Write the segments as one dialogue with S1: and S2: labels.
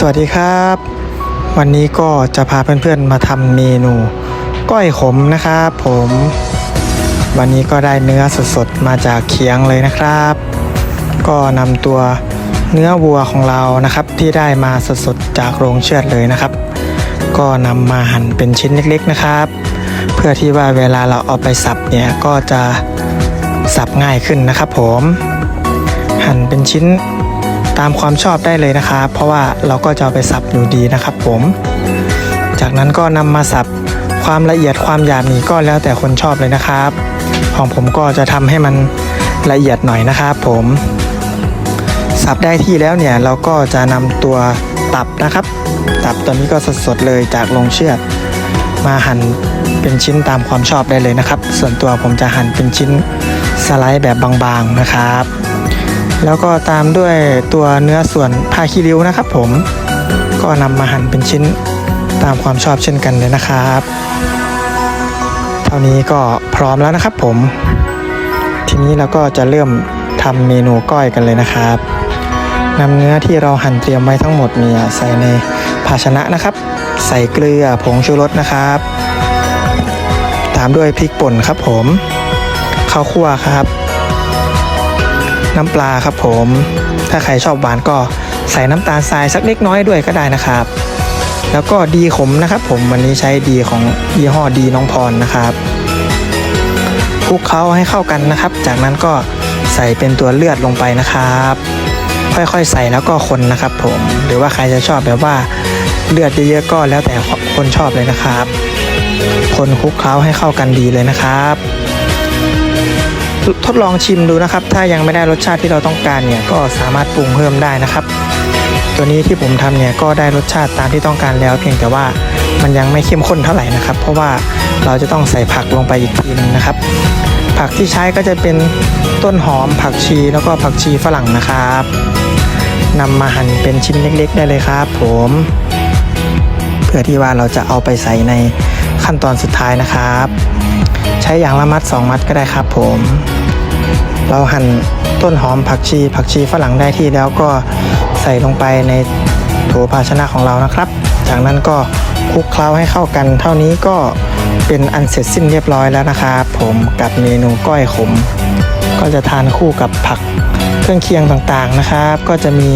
S1: สวัสดีครับ วันนี้ก็จะพาเพื่อนๆมาทำเมนู ก้อยขมนะครับผม วันนี้ก็ได้เนื้อสดๆมาจากเคียงเลยนะครับ ก็นำตัวเนื้อวัวของเรานะครับ ที่ได้มาสดๆจากโรงเชือดเลยนะครับ ก็นำมาหั่นเป็นชิ้นเล็กๆนะครับ เพื่อที่ว่าเวลาเราเอาไปสับเนี่ยก็จะสับง่ายขึ้นนะครับ ผม หั่นเป็นชิ้น ตามความชอบได้เลยนะครับ เพราะว่าเราก็จะเอาไปสับอยู่ดีนะครับ ผม จากนั้นก็นำมาสับความละเอียดความหยาบนี้ก็แล้วแต่คนชอบเลยนะครับ ของผมก็จะทำให้มันละเอียดหน่อยนะครับ ผม สับได้ที่แล้วเนี่ยเราก็จะนำตัวตับนะครับ ตับตัวนี้ก็สดๆเลยจากโรงเชือดมาหั่นเป็นชิ้นตามความชอบได้เลยนะครับ ส่วนตัวผมจะหั่นเป็นชิ้นสไลด์แบบบางๆนะครับ แล้วก็ตามด้วยตัวเนื้อส่วนผ้าคีริ้วนะครับผมก็นำมาหั่นเป็นชิ้นตามความชอบเช่นกันเลยนะครับ เท่านี้ก็พร้อมแล้วนะครับผม ทีนี้เราก็จะเริ่มทำเมนูก้อยกันเลยนะครับนำเนื้อที่เราหั่นเตรียมไว้ทั้งหมดเนี่ยใส่ในภาชนะนะครับ ใส่เกลือผงชูรสนะครับ ตามด้วยพริกป่นครับผมข้าวคั่วครับ น้ำปลาครับผม ถ้าใครชอบหวานก็ใส่น้ำตาลทรายสักเล็กน้อยด้วยก็ได้นะครับ แล้วก็ดีขมนะครับ ผมวันนี้ใช้ดีของยี่ห้อดีน้องพรนะครับคลุกเคล้าให้เข้ากันนะครับ จากนั้นก็ใส่เป็นตัวเลือดลงไปนะครับ ค่อยๆใส่แล้วก็คนนะครับ ผมหรือว่าใครจะชอบแบบว่าเลือดเยอะๆก็แล้วแต่คนชอบเลยนะครับ คนคลุกเคล้าให้เข้ากันดีเลยนะครับ ทดลองชิมดูนะครับ ถ้ายังไม่ได้รสชาติที่เราต้องการเนี่ยก็สามารถปรุงเพิ่มได้นะครับ ตัวนี้ที่ผมทำเนี่ยก็ได้รสชาติตามที่ต้องการแล้ว เพียงแต่ว่ามันยังไม่เข้มข้นเท่าไหร่นะครับ เพราะว่าเราจะต้องใส่ผักลงไปอีกทีนึงนะครับ ผักที่ใช้ก็จะเป็นต้นหอมผักชีแล้วก็ผักชีฝรั่งนะครับนำมาหั่นเป็นชิ้นเล็ก ๆ ได้เลยครับ ผมเพื่อที่ว่าเราจะเอาไปใส่ในขั้นตอนสุดท้ายนะครับ ใช้อย่างละมัดสองมัดก็ได้ครับผม เราหั่นต้นหอมผักชี ผักชีฝรั่งได้ที่แล้วก็ใส่ลงไปในโถภาชนะของเรานะครับ จากนั้นก็คลุกเคล้าให้เข้ากัน เท่านี้ก็เป็นอันเสร็จสิ้นเรียบร้อยแล้วนะครับผมกับเมนูก้อยขม ก็จะทานคู่กับผักเครื่องเคียงต่างๆนะครับ ก็จะมี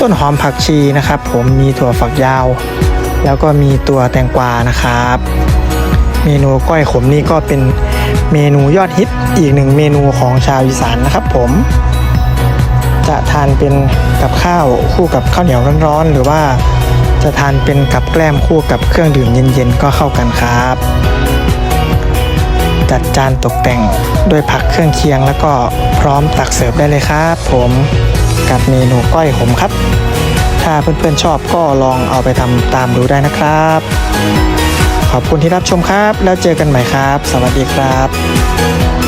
S1: ต้นหอมผักชีนะครับ ผมมีถั่วฝักยาว แล้วก็มีตัวแตงกวานะครับ เมนูก้อยขมนี่ก็เป็นเมนูยอดฮิตอีกหนึ่งเมนูของชาวอีสานนะครับผม จะทานเป็นกับข้าวคู่กับข้าวเหนียวร้อนๆหรือว่าจะทานเป็นกับแกล้มคู่กับเครื่องดื่มเย็นๆก็เข้ากันครับ จัดจานตกแต่งด้วยผักเครื่องเคียงแล้วก็พร้อมตักเสิร์ฟได้เลยครับผมกับเมนูก้อยขมครับ ถ้าเพื่อนๆชอบก็ลองเอาไปทำตามดูได้นะครับ ขอบคุณที่รับชมครับ แล้วเจอกันใหม่ครับ สวัสดีครับ